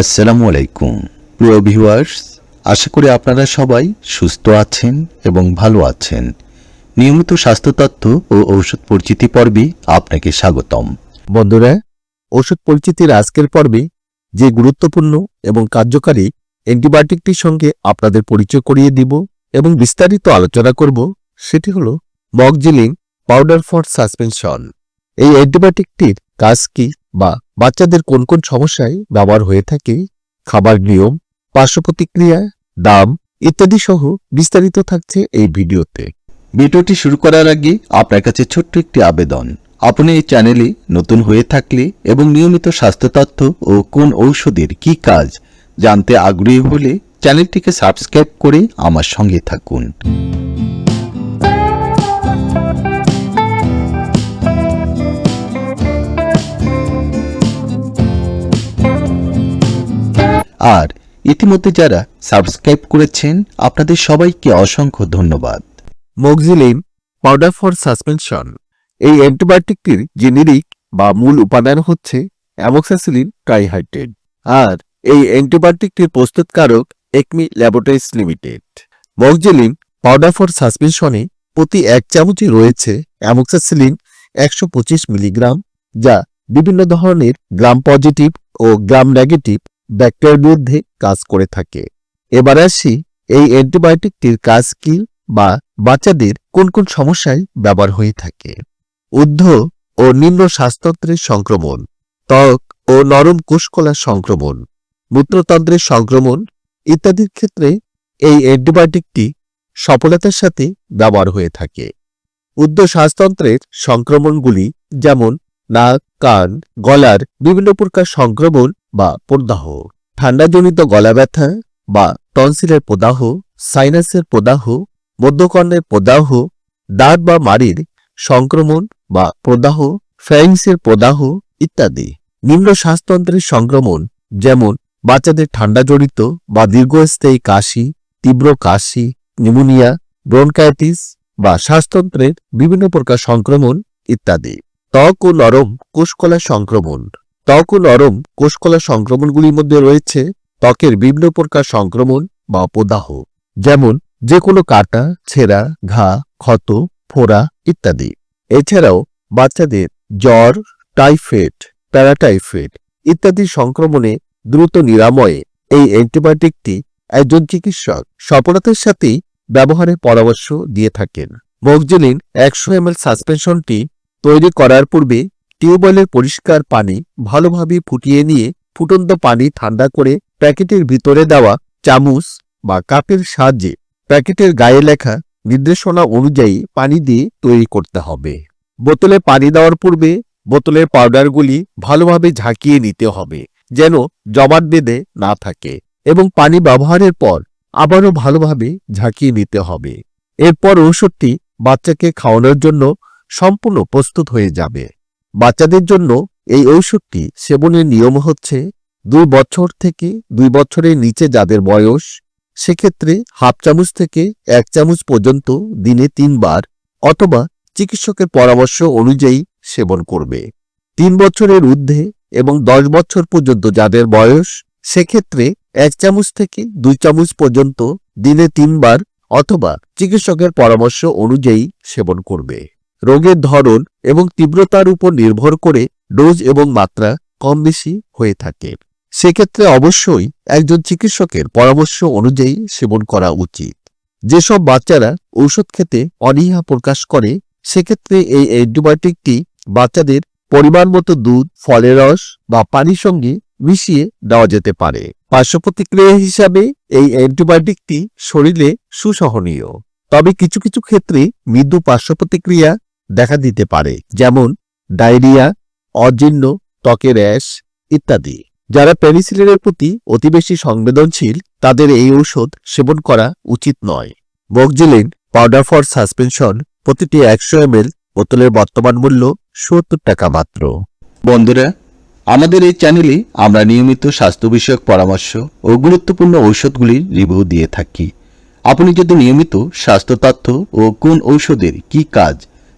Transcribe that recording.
আসসালামু আলাইকুম। প্রিয় ভিউয়ার্স, আশা করি আপনারা সবাই সুস্থ আছেন এবং ভালো আছেন। নিয়মিত স্বাস্থ্য তথ্য ও ঔষধ পরিচিতি পর্বে আপনাকে স্বাগতম। বন্ধুরা ওষুধ পরিচিতির আজকের পর্বে যে গুরুত্বপূর্ণ এবং কার্যকারী অ্যান্টিবায়োটিকটির সঙ্গে আপনাদের পরিচয় করিয়ে দিব এবং বিস্তারিত আলোচনা করব, সেটি হল মকজিলিন পাউডার ফর সাসপেনশন। এই অ্যান্টিবায়োটিকটির কাজ কি বা বাচ্চাদের কোন কোন সমস্যায় ব্যবহার হয়ে থাকে, খাবার নিয়ম, পার্শ্ব প্রতিক্রিয়া, দাম ইত্যাদি সহ বিস্তারিত থাকছে এই ভিডিওতে। ভিডিওটি শুরু করার আগে আপনার কাছে ছোট্ট একটি আবেদন। আপনি এই চ্যানেলে নতুন হয়ে থাকলে এবং নিয়মিত স্বাস্থ্য তথ্য ও কোন ঔষধের কি কাজ জানতে আগ্রহী হলে চ্যানেলটিকে সাবস্ক্রাইব করে আমার সঙ্গে থাকুন। আর ইতিমধ্যে যারা সাবস্ক্রাইব করেছেন, আপনাদের সবাইকে অসংখ্য ধন্যবাদ। মক্সিলিন পাউডার ফর সাসপেনশন এই অ্যান্টিবায়োটিকটির জেনেরিক বা মূল উপাদান হচ্ছে অ্যামোক্সাসিলিন ট্রাইহাইড্রেট আর এই অ্যান্টিবায়োটিকটির প্রস্তুতকারক Acme laboratories limited. Moxilin powder for সাসপেনশনে প্রতি এক চামচে রয়েছে অ্যামোক্সাসিলিন একশো পঁচিশ মিলিগ্রাম, যা বিভিন্ন ধরনের গ্রাম পজিটিভ ও গ্রাম নেগেটিভ ব্যাকটেরিয়ার বিরুদ্ধে কাজ করে থাকে। এবার আসি এই অ্যান্টিবায়োটিকটির কাজ কি বা বাচ্চাদের কোন কোন সমস্যায় ব্যবহার হয়ে থাকে। ঊর্ধ্ব ও নিম্ন শ্বাসতন্ত্রের সংক্রমণ, ত্বক ও নরম কোষকলার সংক্রমণ, মূত্রতন্ত্রের সংক্রমণ ইত্যাদির ক্ষেত্রে এই অ্যান্টিবায়োটিকটি সফলতার সাথে ব্যবহার হয়ে থাকে। ঊর্ধ্ব শ্বাসতন্ত্রের সংক্রমণগুলি যেমন নাক, কান, গলার বিভিন্ন প্রকার সংক্রমণ বা প্রদাহ, ঠান্ডাজনিত গলা ব্যথা বা টনসিলের প্রদাহ, সাইনাসের প্রদাহ, মধ্যকর্ণের প্রদাহ, দাঁত বা মাড়ির সংক্রমণ বা প্রদাহ ফ্যারিংসের প্রদাহ ইত্যাদি। নিম্ন শ্বাসতন্ত্রের সংক্রমণ যেমন বাচ্চাদের ঠান্ডাজনিত বা দীর্ঘস্থায়ী কাশি, তীব্র কাশি, নিউমোনিয়া, ব্রনকাইটিস বা শ্বাসতন্ত্রের বিভিন্ন প্রকার সংক্রমণ ইত্যাদি। ত্বক ও নরম কোষকলা সংক্রমণ। ত্বক ও নরম কোষকলা সংক্রমণগুলির মধ্যে রয়েছে ত্বকের বিভিন্ন প্রকার সংক্রমণ বা প্রদাহ যেমন যে কোনো কাটা, ছেঁড়া, ঘা, ক্ষত, ফোড়া ইত্যাদি। এছাড়াও বাচ্চাদের জ্বর, টাইফয়েড, প্যারাটাইফয়েড ইত্যাদি সংক্রমণে দ্রুত নিরাময়ে এই অ্যান্টিবায়োটিকটি একজন চিকিৎসক সফলতার সাথেই ব্যবহারের পরামর্শ দিয়ে থাকেন। মকজিলিন একশো এম সাসপেনশনটি তৈরি করার পূর্বে টিউবওয়েলের পরিষ্কার পানি ভালোভাবে ফুটিয়ে নিয়ে ফুটন্ত পানি ঠান্ডা করে প্যাকেটের ভিতরে দেওয়া চামচ বা কাপের সাহায্যে প্যাকেটের গায়ে লেখা নির্দেশনা অনুযায়ী পানি দিয়ে তৈরি করতে হবে। বোতলে পানি দেওয়ার পূর্বে বোতলের পাউডারগুলি ভালোভাবে ঝাঁকিয়ে নিতে হবে যেন জমাট বেঁধে না থাকে এবং পানি ব্যবহারের পর আবারও ভালোভাবে ঝাঁকিয়ে নিতে হবে। এরপর ঔষধটি বাচ্চাকে খাওয়ানোর জন্য সম্পূর্ণ প্রস্তুত হয়ে যাবে। বাচ্চাদের জন্য এই ঔষধটি সেবনের নিয়ম হচ্ছে দুই বছর থেকে দুই বছরের নিচে যাদের বয়স, সেক্ষেত্রে হাফ চামচ থেকে এক চামচ পর্যন্ত দিনে তিনবার অথবা চিকিৎসকের পরামর্শ অনুযায়ী সেবন করবে। তিন বছরের ঊর্ধ্বে এবং দশ বছর পর্যন্ত যাদের বয়স, সেক্ষেত্রে এক চামচ থেকে দুই চামচ পর্যন্ত দিনে তিনবার অথবা চিকিৎসকের পরামর্শ অনুযায়ী সেবন করবে। রোগের ধরন এবং তীব্রতার উপর নির্ভর করে ডোজ এবং মাত্রা কম বেশি হয়ে থাকে। সেক্ষেত্রে অবশ্যই একজন চিকিৎসকের পরামর্শ অনুযায়ী সেবন করা উচিত। যেসব বাচ্চারা ঔষধ খেতে অনীহা প্রকাশ করে, সেক্ষেত্রে এই অ্যান্টিবায়োটিকটি বাচ্চাদের পরিমাণ মতো দুধ, ফলের রস বা পানির সঙ্গে মিশিয়ে দেওয়া যেতে পারে। পার্শ্ব প্রতিক্রিয়া হিসাবে এই অ্যান্টিবায়োটিকটি শরীরে সুসহনীয়। তবে কিছু কিছু ক্ষেত্রে মৃদু পার্শ্ব প্রতিক্রিয়া দেখা দিতে পারে, যেমন ডায়রিয়া, অজীর্ণ ত্বকের র্যাশ ইত্যাদি। যারা পেনিসিলিনের প্রতি অতি বেশি সংবেদনশীল, তাদের এই ঔষধ সেবন করা উচিত নয়। মকজিলিন পাউডার ফর সাসপেনশন প্রতিটি একশো এম বোতলের বর্তমান মূল্য সত্তর টাকা মাত্র। বন্ধুরা, আমাদের এই চ্যানেলে আমরা নিয়মিত স্বাস্থ্য বিষয়ক পরামর্শ ও গুরুত্বপূর্ণ ঔষধগুলির রিভিউ দিয়ে থাকি। আপনি যদি নিয়মিত স্বাস্থ্য তথ্য ও কোন ঔষধের কি কাজ